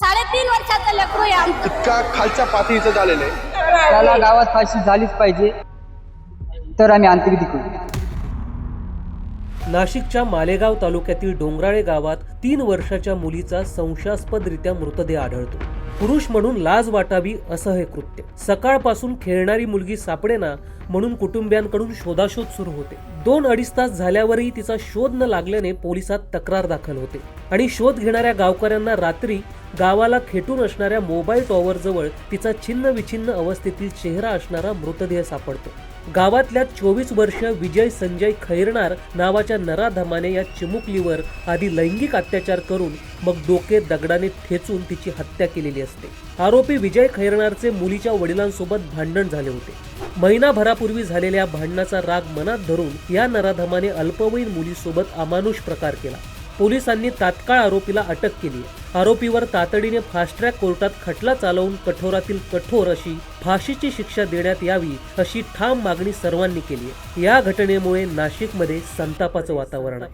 साडेतीन वर्षाचं लेकरू आहे आमचं. इतका खालच्या पातळीचं झालेलं आहे. त्याला गावात फाशी झालीच पाहिजे तर आम्ही अंत्यविधी करू. नाशिकच्या मालेगाव तालुक्यातील डोंगराळे गावात तीन वर्षाच्या मुलीचा संशयास्पदरित्या मृतदेह आढळतो. पुरुष म्हणून लाज वाटावी असं हे कृत्य. सकाळपासून खेळणारी मुलगी सापडेना म्हणून कुटुंबियांकडून शोधाशोध सुरू होते. दोन अडीच तास झाल्यावरही तिचा शोध न लागल्याने पोलिसात तक्रार दाखल होते. आणि शोध घेणाऱ्या गावकऱ्यांना रात्री गावाला खेटून असणाऱ्या मोबाईल टॉवर जवळ तिचा छिन्न विछिन्न अवस्थेतील चेहरा असणारा मृतदेह सापडतो. गावातल्या चोवीस वर्ष विजय संजय खैरणार नावाच्या नराधमाने या चिमुकलीवर आधी लैंगिक अत्याचार करून मग डोके दगडाने ठेचून तिची हत्या केलेली असते. आरोपी विजय खैरणारचे मुलीच्या वडिलांसोबत भांडण झाले होते. महिनाभरापूर्वी झालेल्या भांडणाचा राग मनात धरून या नराधमाने अल्पवयीन मुलीसोबत अमानुष प्रकार केला. पोलिसांनी तात्काळ आरोपीला अटक केली. आरोपीवर तातडीने फास्ट ट्रॅक कोर्टात खटला चालवून कठोरातील कठोर अशी फाशीची शिक्षा देण्यात यावी अशी ठाम मागणी सर्वांनी केली. या घटनेमुळे नाशिकमध्ये संतापाचं वातावरण